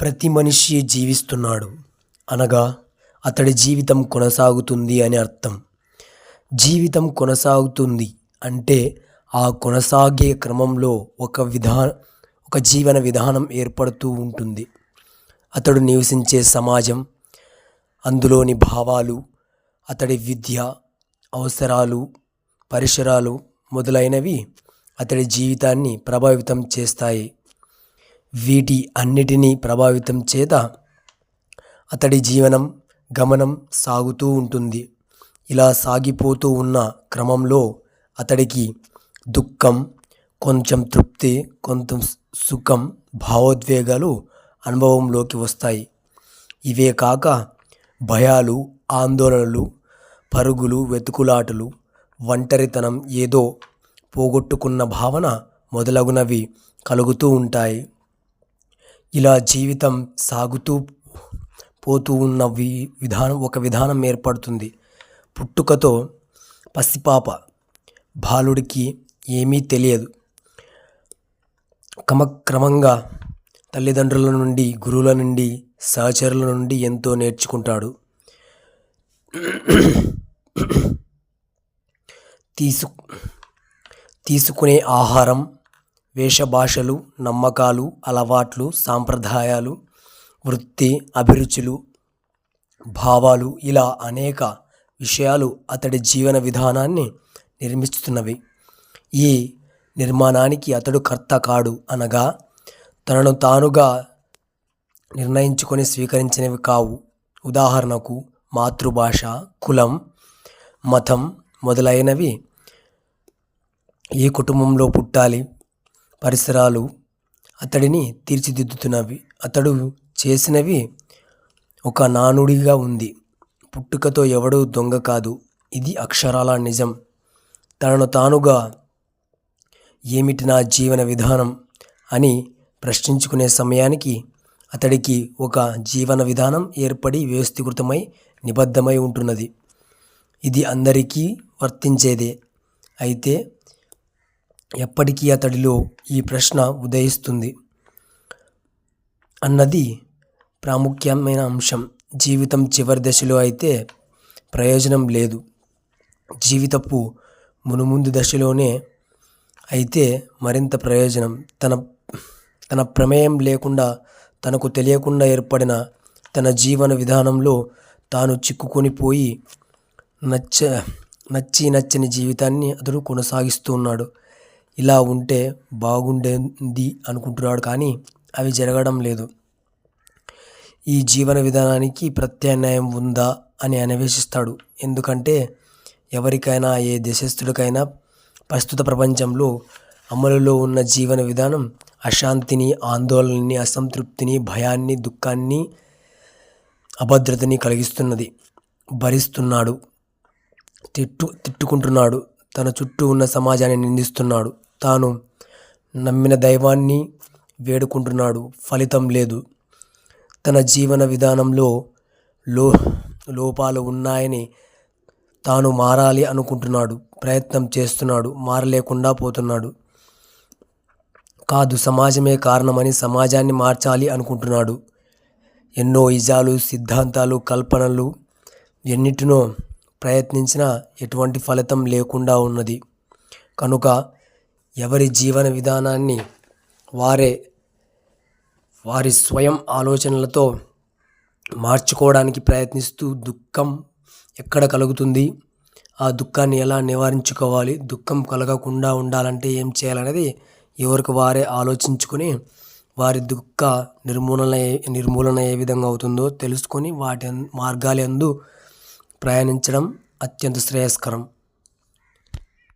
ప్రతి మనిషి జీవిస్తున్నాడు. అనగా అతడి జీవితం కొనసాగుతుంది అని అర్థం. జీవితం కొనసాగుతుంది అంటే ఆ కొనసాగే క్రమంలో ఒక విధా ఒక జీవన విధానం ఏర్పడుతూ ఉంటుంది. అతడు నివసించే సమాజం అందులోని భావాలు అతడి విద్య అవసరాలు పరిసరాలు మొదలైనవి అతడి జీవితాన్ని ప్రభావితం చేస్తాయి. వీటి అన్నిటినీ ప్రభావితం చేత అతడి జీవనం గమనం సాగుతూ ఉంటుంది. ఇలా సాగిపోతూ ఉన్న క్రమంలో అతడికి దుఃఖం కొంచెం తృప్తి కొంత సుఖం భావోద్వేగాలు అనుభవంలోకి వస్తాయి. ఇవే కాక భయాలు ఆందోళనలు పరుగులు వెతుకులాటలు ఒంటరితనం ఏదో పోగొట్టుకున్న భావన మొదలగునవి కలుగుతూ ఉంటాయి. ఇలా జీవితం సాగుతూ పోతూ ఉన్న వి విధానం ఒక విధానం ఏర్పడుతుంది. పుట్టుకతో పసిపాప బాలుడికి ఏమీ తెలియదు. క్రమక్రమంగా తల్లిదండ్రుల నుండి గురువుల నుండి సహచరుల నుండి ఎంతో నేర్చుకుంటాడు. తీసు తీసుకునే ఆహారం వేషభాషలు నమ్మకాలు అలవాట్లు సాంప్రదాయాలు వృత్తి అభిరుచులు భావాలు ఇలా అనేక విషయాలు అతడి జీవన విధానాన్ని నిర్మిస్తున్నవి. ఈ నిర్మాణానికి అతడు కర్త కాడు అనగా తనను తానుగా నిర్ణయించుకొని స్వీకరించినవి కావు. ఉదాహరణకు మాతృభాష కులం మతం మొదలైనవి ఏ కుటుంబంలో పుట్టాలి. పరిసరాలు అతడిని తీర్చిదిద్దుతున్నవి. అతడు చేసినవి ఒక నానుడిగా ఉంది. పుట్టుకతో ఎవడూ దొంగ కాదు. ఇది అక్షరాల నిజం. తనను తానుగా ఏమిటి నా జీవన విధానం అని ప్రశ్నించుకునే సమయానికి అతడికి ఒక జీవన విధానం ఏర్పడి వ్యవస్థీకృతమై నిబద్ధమై ఉంటున్నది. ఇది అందరికీ వర్తించేదే. అయితే ఎప్పటికీ అతడిలో ఈ ప్రశ్న ఉదయిస్తుంది. అన్నది ప్రాముఖ్యమైన అంశం. జీవితం చివరి దశలో అయితే ప్రయోజనం లేదు. జీవితపు మునుముందు దశలోనే అయితే మరింత ప్రయోజనం. తన తన ప్రమేయం లేకుండా తనకు తెలియకుండా ఏర్పడిన తన జీవన విధానంలో తాను చిక్కుకొని పోయి నచ్చ నచ్చి నచ్చని జీవితాన్ని అతడు కొనసాగిస్తూ ఉన్నాడు. ఇలా ఉంటే బాగుండేది అనుకుంటున్నాడు కానీ అవి జరగడం లేదు. ఈ జీవన విధానానికి ప్రత్యామ్నాయం ఉందా అని అన్వేషిస్తాడు. ఎందుకంటే ఎవరికైనా ఏ దేశస్థుడికైనా ప్రస్తుత ప్రపంచంలో అమలులో ఉన్న జీవన విధానం అశాంతిని ఆందోళనని అసంతృప్తిని భయాన్ని దుఃఖాన్ని అభద్రతని కలిగిస్తున్నది. భరిస్తున్నాడు తిట్టు తిట్టుకుంటున్నాడు. తన చుట్టూ ఉన్న సమాజాన్ని నిందిస్తున్నాడు. తాను నమ్మిన దైవాన్ని వేడుకుంటున్నాడు. ఫలితం లేదు. తన జీవన విధానంలో లో లోపాలు ఉన్నాయని తాను మారాలి అనుకుంటున్నాడు. ప్రయత్నం చేస్తున్నాడు. మారలేకుండా పోతున్నాడు. కాదు సమాజమే కారణమని సమాజాన్ని మార్చాలి అనుకుంటున్నాడు. ఎన్నో ఇజాలు సిద్ధాంతాలు కల్పనలు ఎన్నిటినో ప్రయత్నించినా ఎటువంటి ఫలితం లేకుండా ఉన్నది. కనుక ఎవరి జీవన విధానాన్ని వారే వారి స్వయం ఆలోచనలతో మార్చుకోవడానికి ప్రయత్నిస్తూ దుఃఖం ఎక్కడ కలుగుతుంది? ఆ దుఃఖాన్ని ఎలా నివారించుకోవాలి? దుఃఖం కలగకుండా ఉండాలంటే ఏం చేయాలనేది ఎవరికి వారే ఆలోచించుకొని వారి దుఃఖ నిర్మూలన నిర్మూలన ఏ విధంగా అవుతుందో తెలుసుకొని వాటి మార్గాలందు ప్రయాణించడం అత్యంత శ్రేయస్కరం.